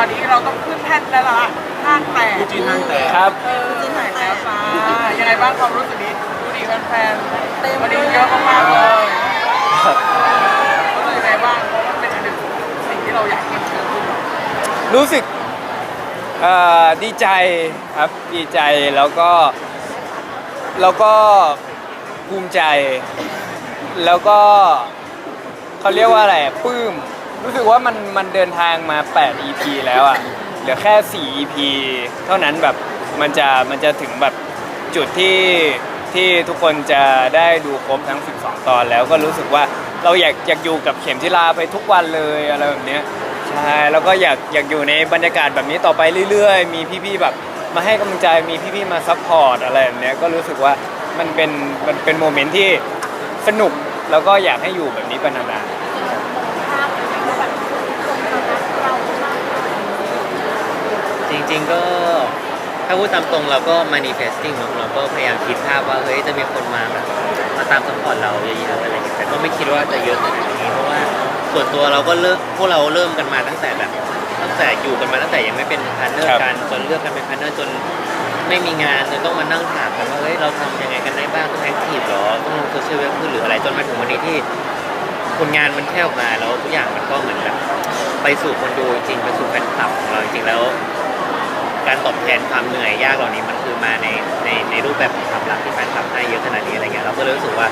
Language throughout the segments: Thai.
คราวนี้เราต้องขึ้นแท่นแล้วล่ะห้างแตกคู่จิ้นห้างแตกครับ เออจิ้นแตกแล้วจ้ายังไงบ้างความรู้สึกนี้ดูดีแฟนๆเต็มวันนี้เยอะมากๆเลยรู้สึกยังไงบ้างเพราะมันเป็นอีกหนึ่งสิ่งที่เราอยากเห็นเกิดขึ้นรู้สึกเอ่อดีใจครับดีใจแล้วก็แล้วก็ภูมิใจ แล้วก็เขาเรียกว่าอะไรอะปลื้ม รู้สึกว่ามันมันเดินทางมา 8 EP แล้วอะเหลือแค่ 4 EP เท่านั้นแบบมันจะมันจะถึงแบบจุดที่ที่ทุกคนจะได้ดูครบทั้ง 12 ตอนแล้วก็รู้สึกว่าเราอยากอยากอยู่กับเข็มทิลาไปทุกวันเลยอะไรแบบเนี้ยใช่แล้วก็อยากอยากอยู่ในบรรยากาศแบบนี้ต่อไปเรื่อยๆ มีพี่ๆแบบมาให้กำลังใจมีพี่ๆมาซัพพอร์ตอะไรแบบเนี้ยก็รู้สึกว่ามันเป็นมันเป็นโมเมนต์ที่สนุกแล้วก็อยากให้อยู่แบบนี้ไปนานจ ริง ๆ ก็ถ้าพูดตามตรงเราก็ manifesting เนอะเราก็พยายามคิดภาพว่าเฮ้ยจะมีคนมาแบบมาตามสปอร์ตเราเยอะๆอะไรอย่างเงี้ยแต่ก็ไม่คิดว่าจะเยอะขนาดนี้เพราะว่าส่วนตัวเราก็เริ่มพวกเราเริ่มกันมาตั้งแต่แบบตั้งแต่อยู่กันมาตั้งแต่ยังไม่เป็นพาร์ทเนอร์กันจนเลือกกันเป็นพาร์ทเนอร์จนไม่มีงานจนต้องมานั่งถามกันว่าเฮ้ยเราทำยังไงกันได้บ้างต้องแอคทีฟหรอต้องลงโซเชียลเว็บหรืออะไรจนมาถึงวันนี้ที่ผลงานมันแค่ออกมาแล้วทุกอย่างมันก็เหมือนแบบไปสู่คนดูจริงไปสู่แฟนคลับของเราจริงแล้ว การตอบแทนความเหนื่อยยากเหล่านี้มันคือมาในในในรูปแบบของความรักที่แฟนคลับให้เยอะขนาดนี้อะไรเงี้ยเราก็เลยรู้สึกว่า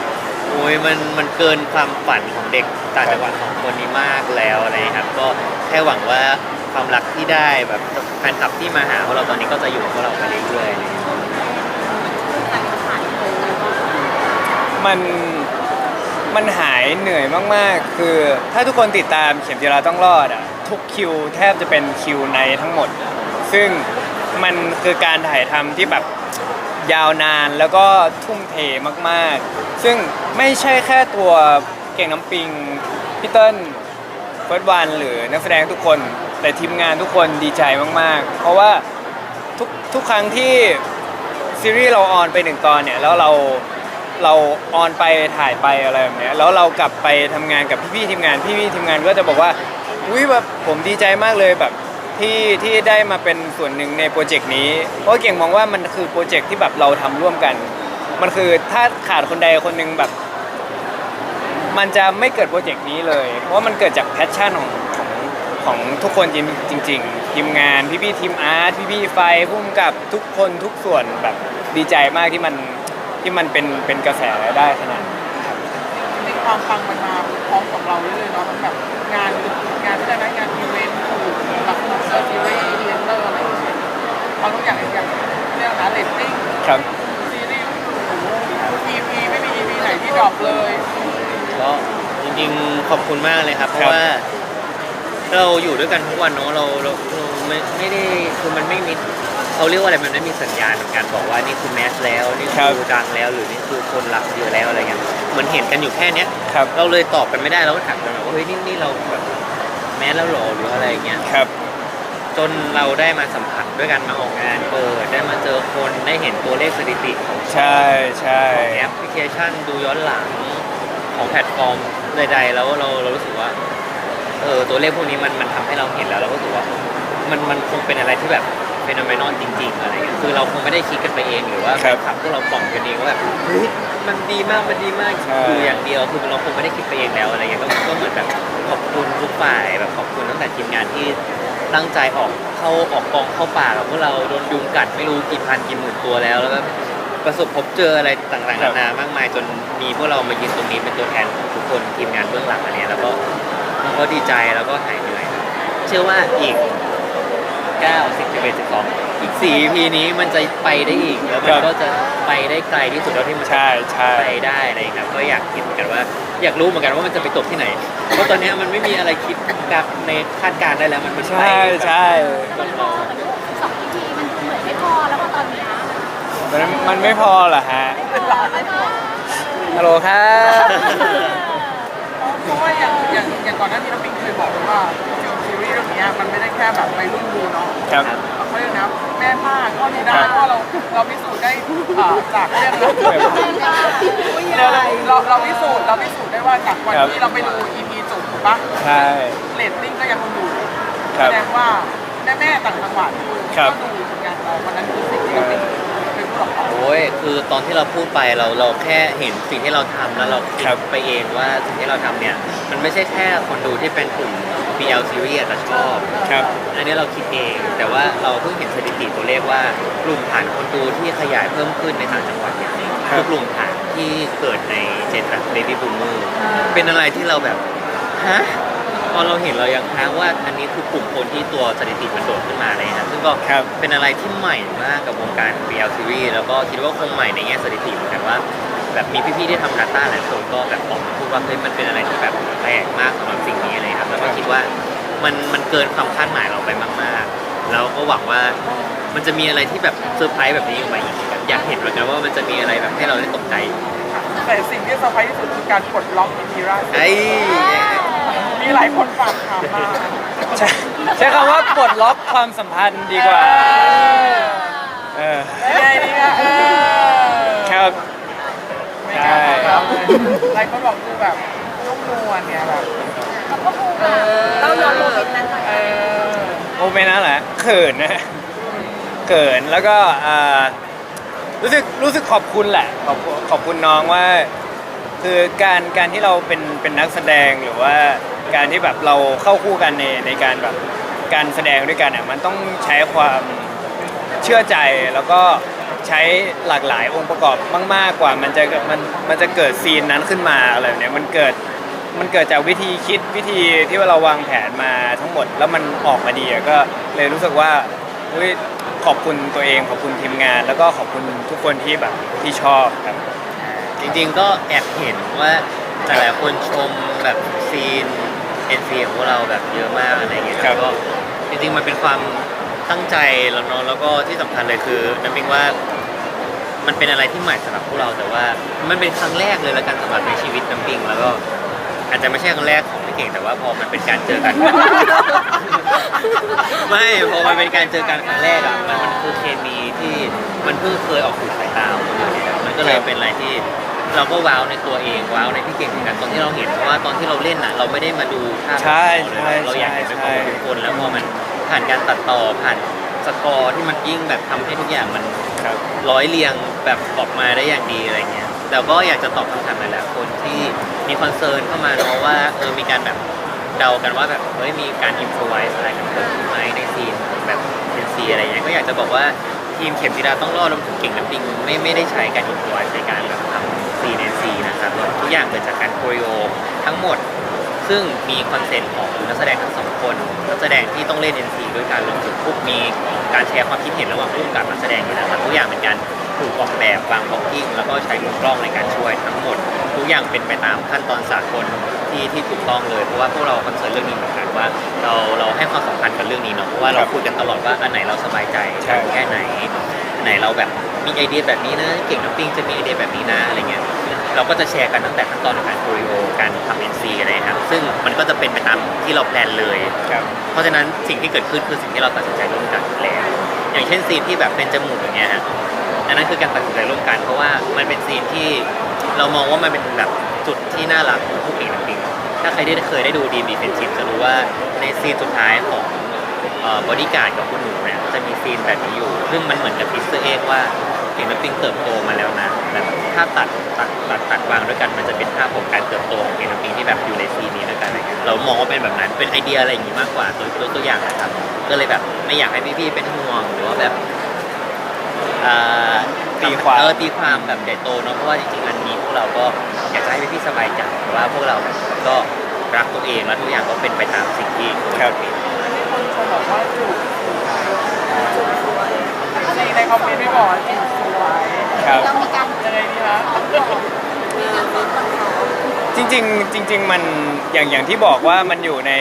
โอ้ยมันมันเกินความฝันของเด็กต่างจังหวัดของคนนี้มากแล้วอะไรครับก็แค่หวังว่าความรักที่ได้แบบแฟนคลับที่มาหาพวกเราตอนนี้ก็จะอยู่กับพวกเราไปเรื่อยๆเลยมันมันหายเหนื่อยมากๆ คือถ้าทุกคนติดตามเข็มจีราต้องรอดอะทุกคิวแทบจะเป็นคิวในทั้งหมด ซึ่ง มันคือการถ่ายทำที่แบบยาวนานแล้วก็ทุ่มเทมากๆ ซึ่งไม่ใช่แค่ตัวเก่งน้ำปิงพี่เติ้ลเฟิร์สวันหรือนักแสดงทุกคน แต่ทีมงานทุกคนดีใจมากๆ เพราะว่าทุกทุกครั้งที่ซีรีส์เราออนไปหนึ่งตอนเนี่ยแล้วเราเราออนไปถ่ายไปอะไรแบบเนี้ยแล้วเรากลับไปทำงานกับพี่ๆทีมงานพี่ๆทีมงานก็จะบอกว่าอุ้ยแบบผมดีใจมากเลยแบบ ที่ที่ได้มาเป็นส่วนหนึ่งในโปรเจกต์นี้เพราะเก่งมองว่ามันคือโปรเจกต์ที่แบบเราทำร่วมกัน มันคือถ้าขาดคนใดคนหนึ่งแบบ มันจะไม่เกิดโปรเจกต์นี้เลย เพราะว่ามันเกิดจากแพชชั่นของของของทุกคนจริงจริงๆทีมงานพี่ๆทีมอาร์ตพี่ๆไฟพุ่มกับทุกคนทุกส่วนแบบดีใจมากที่มันที่มันเป็นเป็นกระแสได้ขนาดนี้ในความฟังมันมาพร้อมกับเราเรื่อยเนาะทั้งแบบงานงานที่ได้งานอีเวนต์ แบบคอนเสิร์ตอีเวนต์อีเวนเตอร์อะไรอย่างเงี้ยความทุกอย่างอย่างเรื่องนะเรตติ้งครับซีรีส์โอ้โห EP ไม่มี EP ไหนที่ดรอปเลยก็จริงๆขอบคุณมากเลยครับ เพครัราะบว่า เราอยู่ด้วยกันทุกวันเนาะเราเราเราไม่ไม่ได้คือมันไม่มีเขาเรียกว่าอะไรมันไม่มีสัญญาณของการบอกว่านี่คือแมสแล้วนี่ครับคือดังแล้ว หรือนี่คือคนรักเยอะแล้วอะไรเงี้ยเหมือนเห็นกันอยู่แค่เนี้ยครับ เราเลยตอบกันไม่ได้เราก็ถามกันแบบว่าเฮ้ยนี่นี่เราแบบ แมสแล้วเหรอหรืออะไรเงี้ยครับ จนเราได้มาสัมผัสด้วยกันมาออกงานเปิดได้มาเจอคนได้เห็นตัวเลขสถิติของใช่ใช่แอปพลิเคชันดูย้อนหลังของแพลตฟอร์มใดๆแล้วเราเรารู้สึกว่าเออตัวเลขพวกนี้มันมันทำให้เราเห็นแล้วเราก็รู้สึกว่ามันมันคงเป็นอะไรที่แบบ เป็นอเมนอนจริงๆอะไรเงี้ยคือเราคงไม่ได้คิดกันไปเองหรือว่าครับขับพวกเราปล่องกันเองว่าแบบเฮ้ยมันดีมากมันดีมากใช่คืออย่างเดียวคือเราคงไม่ได้คิดไปเองแล้วอะไรเงี้ยก็ก็เหมือนแบบขอบคุณทุกฝ่ายแบบขอบคุณตั้งแต่ทีมงานที่ตั้งใจออกเข้าออกกองเข้าป่ากับพวกเราโดนยุงกัดไม่รู้กี่พันกี่หมื่นตัวแล้วแล้วก็ประสบพบเจออะไรต่างๆครันาบนามากมายจนมีพวกเรามายืนตรงนี้เป็นตัวแทนของทุกคนทีมงานเบื้องหลังอันเนี้ยแล้วก็ มันก็ดีใจแล้วก็หายเหนื่อยครับเชื่อว่าอีก 9 10 11 12 อีก 4 EP นี้มันจะไปได้อีก แล้วมันก็จะไปได้ไกลที่สุดเท่าที่มันจะใช่ใช่ ไปได้อะไรอย่างเงี้ยครับก็อยากคิดเหมือนกันว่า อยากรู้เหมือนกันว่ามันจะไปจบที่ไหน เพราะตอนเนี้ยมันไม่มีอะไรคิดกับในคาดการณ์ได้แล้วมันเป็นไปใช่ใช่มันพอสองทีมันเหมือนไม่พอแล้วพอตอนเนี้ยมันมันไม่พอเหรอฮะไม่พอไม่พอฮัลโหลครับ เพราะว่าอย่างอย่างอย่างก่อนหน้านี้น้ำปิงเคยบอกไว้ว่าซี รีส์เรื่องเนี้ยมันไม่ได้แค่แบบไปรุ่นดูเนาะครับเขาเรียกนะแม่ผ้าก็ดีได้เพราะเราเราพิสูจน์ได้อ่าจากเรื่องนั้นเราเราเราพิสูจน์เราพิสูจน์ได้ว่าจากวันครับที่เราไปดู EP จบถูกปะใช่เรตติ้งก็ยังคงอยู่ครัแสบดงว่าแม่ๆต่างจังหวัดครับก็ดูเหมือนกันเราวันนั้นคือสิ่งที่เราเป็น โอ้ยคือตอนที่เราพูดไปเราเราแค่เห็นสิ่งที่เราทำแล้วเราคิดครับไปเองว่าสิ่งที่เราทำเนี่ย มันไม่ใช่แค่คนดูที่เป็นกลุ่ม BL series อาจจะชอบ ครับ อันนี้เราคิดเอง แต่ว่าเราเพิ่งเห็นสถิติตัวเลขว่ากลุ่มฐานคนดูที่ขยายเพิ่มขึ้นในต่างจังหวัดเนี่ยครับ คือกลุ่มฐานที่เกิดในเจนแบบเบบี้บูมเมอร์เป็นอะไรที่เราแบบ ฮะ พอเราเห็นเรายังค้างว่าอันนี้คือกลุ่มคนที่ตัวสถิติมันโดดขึ้นมาเลยนะซึ่งก็ครับ เป็นอะไรที่ใหม่มากกับวงการ BL series แล้วก็คิดว่าคงใหม่ในแง่สถิติเหมือนกันว่า แบบมีพี่ๆที่ทำ Data หลายคนก็แบบออกมาพูดว่าเฮ้ยมันเป็นอะไรที่แบบแปลกมากสำหรับสิ่งนี้เลยครับแล้วก็คิดว่ามันมันเกินความคาดหมายเราไปมากๆ แล้วก็หวังว่ามันจะมีอะไรที่แบบเซอร์ไพรส์แบบนี้ออกมาอีกแบบอยากเห็นเหมือนกันว่ามันจะมีอะไรแบบให้เราได้ตกใจ แต่สิ่งที่เซอร์ไพรส์ที่สุดคือการปลดล็อกอินทีราไอ้ มีหลายคนฝากถามมาใช่ใช้คำว่าปลดล็อกความสัมพันธ์ดีกว่า เออ ยังไงดีอะเออครับไม่กล้าตอบเลยหลายคนบอกคือแบบนุ่มนวลเนี่ยแบบเราก็พูดว่าเราย้อนโมเมนต์นั้นหน่อยเออโมเมนต์นั้นแหละเขินนะเขินแล้วก็อ่ารู้สึกรู้สึกขอบคุณแหละ ขอบขอบคุณน้องว่า คือการการที่เราเป็นเป็นนักแสดงหรือว่า การที่แบบเราเข้าคู่กันในในการแบบการแสดงด้วยกันเนี่ยมันต้องใช้ความเชื่อใจแล้วก็ใช้หลากหลายองค์ประกอบมาก ๆ กว่ามันจะมันมันจะเกิดซีนนั้นขึ้นมาอะไรแบบเนี้ยมันเกิดมันเกิดจากวิธีคิดวิธีที่ว่าเราวางแผนมาทั้งหมด แล้วมันออกมาดีอะก็เลยรู้สึกว่าเฮ้ยขอบคุณตัวเองขอบคุณทีมงาน แล้วก็ขอบคุณทุกคนที่แบบที่ชอบครับจริงๆก็แอบเห็นว่าหลายๆคนชมแบบซีน NC ของพวกเราแบบเยอะมากอะไรเงี้ยครับก็จริงๆมันเป็นความตั้งใจแล้วเนาะแล้วก็ที่สำคัญเลยคือน้ำมิงว่ามันเป็นอะไรที่ใหม่สำหรับพวกเราแต่ว่า มันเป็นครั้งแรกเลยละกันสำหรับในชีวิตน้ำปิงแล้วก็อาจจะไม่ใช่ครั้งแรกของพี่เก่งแต่ว่าพอมันเป็นการเจอกัน ไม่พอมันเป็นการเจอกันครั้งแรกอะมันมันคือเคมีที่มันเพิ่งเคยออกสู่สายตาของคนอื่นมันก็เลยเป็นอะไรที่ เราก็ว้าวในตัวเองว้าวในพี่เก่งเหมือนกันตอนที่เราเห็นเพราะว่าตอนที่เราเล่นอะเราไม่ได้มาดูภาพใช่เลยใช่เราอยากเห็นเป็นใช่ของทุกคนแล้วพอมันผ่านการตัดต่อผ่านสกอร์ที่มันยิ่งแบบทำให้ทุกอย่างมันครับร้อยเรียงแบบออกมาได้อย่างดีอะไรเงี้ยแต่ก็อยากจะตอบคำถามหลายๆคนที่มีคอนเซิร์นเข้ามาเนาะว่าเออมีการแบบเดากันว่าแบบเฮ้ยมีการอินโฟไวส์อะไรกันเกิดขึ้นไหมในซีนแบบเป็นซีอะไรเงี้ยก็อยากจะบอกว่าทีมเข็มจีราต้องรอดรวมถึงเก่งน้ำปิงไม่ไม่ได้ใช้การอินโฟไวส์ในการแบบทำีในซีนะครับ ทุกอย่างเกิดจากการโคริโอทั้งหมด ซึ่งมีคอนเซนต์ของนักแสดงทั้งสองคนนักแสดงที่ต้องเล่น NC ด้วยการรวมถึงพวกมีการแชร์ความคิดเห็นระหว่างผู้กำกับนักแสดงอยู่แล้วครับทุกอย่างเป็นการถูกออกแบบวางบล็อกกิ้งแล้วก็ใช้มุมกล้องในการช่วยทั้งหมด ทุกอย่างเป็นไปตามขั้นตอนสากลที่ที่ถูกต้องเลยเพราะว่าพวกเราคอนเซิร์นเรื่องนี้เหมือนกันว่าเราเราให้ความสำคัญกับเรื่องนี้เนาะเพราะว่าเราครับคุยกันตลอดว่าอันไหนเราสบายใจแค่ไหนไหนเราแบบ มีไอเดียแบบนี้นะเก่งน้ำปิ้งจะมีไอเดียแบบนี้นะอะไรเงี้ยเราก็จะแชร์กันตั้งแต่ขั้นตอนของการโคริโอการทำเอ็นซีอะไรครับซึ่งมันก็จะเป็นไปตามที่เราแพลนเลยครับเพราะฉะนั้นสิ่งที่เกิดขึ้นคือสิ่งที่เราตัดสินใจร่วมกันแล้วอย่างเช่นซีนที่แบบเป็นจมูกอย่างเงี้ยฮะอันนั้นคือการตัดสินใจร่วมกัน เพราะว่ามันเป็นซีนที่เรามองว่ามันเป็นแบบจุดที่น่ารักของผู้เก่งน้ำปิ้งถ้าใครได้เคยได้ดูดีมีเฟนชิพจะรู้ว่าในซีนสุดท้ายของบอดี้การ์ดกับคุณหนูเนี่ยจะมีซีนแบบนี้อยู่ ซึ่งมันเหมือนกับพิสเตอร์เอ็กว่า เห็นน้ำปิงเติบโตมาแล้วนะแบบถ้าตัดตัดตัดตัดวางด้วยกันมันจะเป็นภาพของการเติบโตของเห็นน้ำปิงที่แบบอยู่ในซีนนี้ด้วยกันอะไรเงี้ยเรามองว่าเป็นแบบนั้นเป็นไอเดียอะไรอย่างงี้มากกว่าตัวตัวตัวอย่างนะครับ ก็เลยแบบไม่อยากให้พี่ๆเป็นห่วงหรือว่าแบบอ่าตีความเออตีความแบบใหญ่โตเนาะเพราะว่าจริงๆอันนี้พวกเราก็อยากจะให้พี่ๆสบายใจว่าพวกเราแบบก็รักตัวเองแล้วทุกอย่างก็เป็นไปตามสิ่งที่ครับเป็นมีคนชมบอกว่าจูบสวย ในในคอมเมนต์ไม่บอกว่าจูบสวยครับ เรามีการยังไงดีคะมีการฟิตก่อนเขาจริงๆจริง ๆ มันอย่างอย่างที่บอกว่ามันอยู่ใน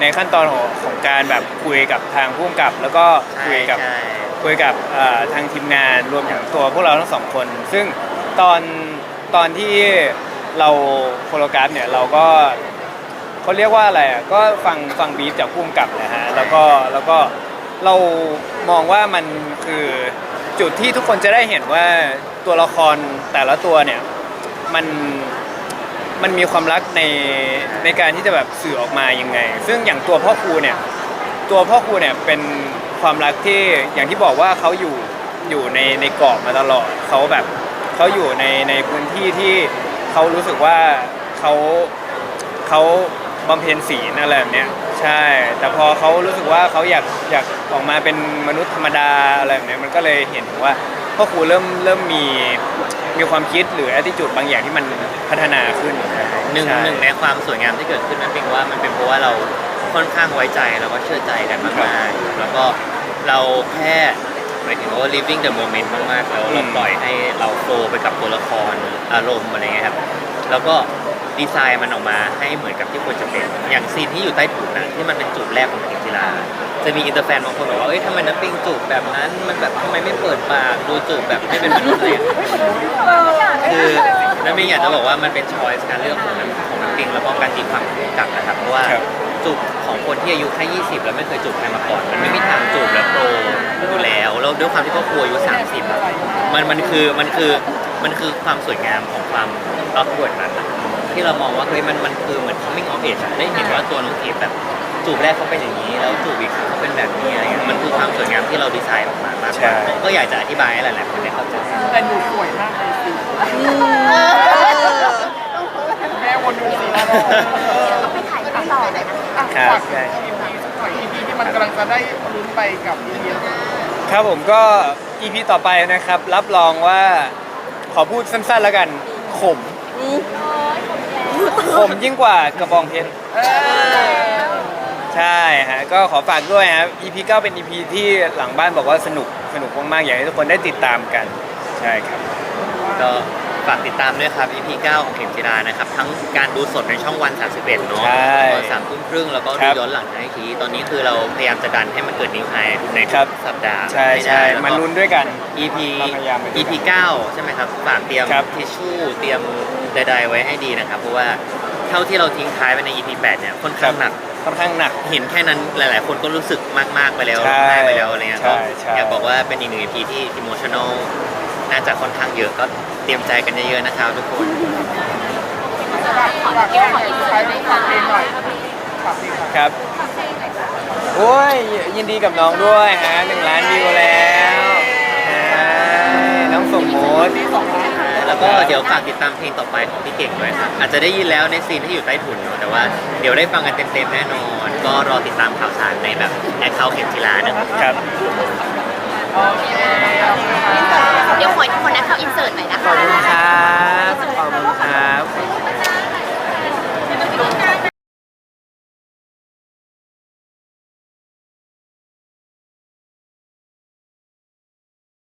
ในขั้นตอนของของการแบบคุยกับทางผู้กำกับ แล้วก็ใช่คุยกับใช่คุยกับเอ่อทางทีมงานรวมถึงตัวพวกเราทั้งสองคน ซึ่งตอนตอนที่เราโคโรกราฟเนี่ยเราก็เขาเรียกว่าอะไรอะก็ฟังฟังบีฟจากผู้กำกับนะฮะแล้วก็แล้วก็ เรามองว่ามันคือจุดที่ทุกคนจะได้เห็นว่าตัวละครแต่ละตัวเนี่ยมันมันมีความรักในในการที่จะแบบสื่อออกมายังไง ซึ่งอย่างตัวพ่อครูเนี่ยตัวพ่อครูเนี่ยเป็นความรักที่อย่างที่บอกว่าเขาอยู่อยู่ในในกรอบมาตลอดเขาแบบเขาอยู่ในในพื้นที่ที่เขารู้สึกว่าเขาเขาบำเพ็ญศีลอะไรแบบเนี้ย ใช่ แต่พอเขารู้สึกว่าเขาอยากอยากออกมาเป็นมนุษย์ธรรมดาอะไรแบบเนี้ยมันก็เลยเห็นถึงว่าพ่อครูเริ่มเริ่มมีมีความคิดหรือ attitude บางอย่างที่มันพัฒนาขึ้นหนึ่งช่ หนึ่งในความสวยงามที่เกิดขึ้นนั้นเป็นว่ามันเป็นเพราะว่าเราค่อนข้างไว้ใจแล้วก็เชื่อใจกันมากๆแล้วก็เราแค่หมายถึงว่า living the moment มากๆแล้วเราปล่อยให้เราโฟลว์ไปกับตัวละครอารมณ์อะไรเงี้ยครับแล้วก็ ดีไซน์มันออกมาให้เหมือนกับที่ควรจะเป็น อย่างซีนที่อยู่ใต้ถุนนะที่มันเป็นจูบแรกของเข็มจีราจะมีอินเตอร์แฟนบางคนบอกว่าเอ้ยทำไมน้ำปิงจูบแบบนั้น มันแบบทำไมไม่เปิดปากดูจูบแบบไม่เป็นมนุษย์เลยคือน้ำปิงอยากจะบอกว่ามันเป็นช้อยส์การเลือกของน้ำของน้ำปิงแล้วก็การตีความของผู้กำกับนะครับเพราะว่าครับจูบของคนที่อายุแค่ 20 แล้วไม่เคยจูบใครมาก่อน มันไม่มีทางจูบแล้วโปรอยู่แล้วแล้วด้วยความที่ครอบครัวอายุ 30อะมันมันคือมันคือมันคือความสวยงามของความรักบวดนั้นอะ ที่เรามองว่าเฮ้ยมันมันคือเหมือน coming of age อะได้เห็นว่าตัวน้องเกดแบบจูบแรกเขาเป็นอย่างนี้ แล้วจูบอีกครั้งเขาเป็นแบบนี้อะไรเงี้ยมันคือความสวยงามที่เราดีไซน์ออกมามากกว่าผมก็อยากจะอธิบายให้หลายๆคนได้เข้าใจแต่หนูสวยมากเลยสิแม่วนดูสิแล้วต้องไปถ่ายที่ต่อเลยนะฝาก EP สักหน่อย EP ที่มันกำลังจะได้ลุ้นไปกับ EP ครับผมก็ EP ต่อไปนะครับ รับรองว่าขอพูดสั้นๆแล้วกันขม ผมยิ่งกว่ากระบองเพชรใช่ฮะก็ขอฝากด้วยครับ EP 9เป็น EP ที่หลังบ้านบอกว่าสนุกสนุกมากๆอยากให้ทุกคนได้ติดตามกัน ใช่ครับก็ ฝากติดตามด้วยครับ EP 9ของเข็มจิรานะครับ ทั้งการดูสดในช่องวัน 31 เนาะใช่ตอนสามทุ่มครึ่งแล้วก็คดูรับย้อนหลังทางไอทีตอนนี้คือเราพยายามจะดันให้มันเกิดนิวไฮในครัทุบกสัปดาห์ใช่ห้ใช่ได้แล้วก็มาลุ้นด้วยกัน EP เราพยายามไปด้วยกัน EP 9 ใช่ไหมครับ ฝากเตรียมครับทิชชู่เตรียมใดๆไว้ให้ดีนะครับ เพราะว่าเท่าที่เราทิ้งท้ายไปใน EP 8 เนี่ยค่อนข้างหนักค่อนข้างหนักเห็นแค่นั้นหลาย ๆ คนก็รู้สึกมาก ๆ ไปแล้วใช่ร้องไห้ไปแล้วอะไรเงี้ยใช่ก็ใช่อยากบอกว่าเป็นอีกหนึ่ง EP ที่ emotional น่าจะค่อนข้างเยอะก็เตรียมใจกันเยอะๆนะครับทุกคนฝากฝากเพลงหน่อยใช้ฝากเพลงหน่อยฝากเพลงหน่อยครับ โอ้ยยินดีกับน้องด้วยฮะหนึ่งล้านวิวแล้วฮะน้องสมมติที่สองล้านแล้วก็เดี๋ยวฝากติดตามเพลงต่อไปของพี่เก่งด้วยครับอาจจะได้ยินแล้วในซีนที่อยู่ใต้ถุนเนอะแต่ว่าเดี๋ยวได้ฟังกันเต็มๆแน่นอน ก็รอติดตามข่าวสารในแบบแอคเคาท์เข็มจีรานะครับครับโอ เดี๋ยวขอคนนะเข้าอินเสิร์ตหน่อยนะขอบคุณครับ ขอบคุณครับ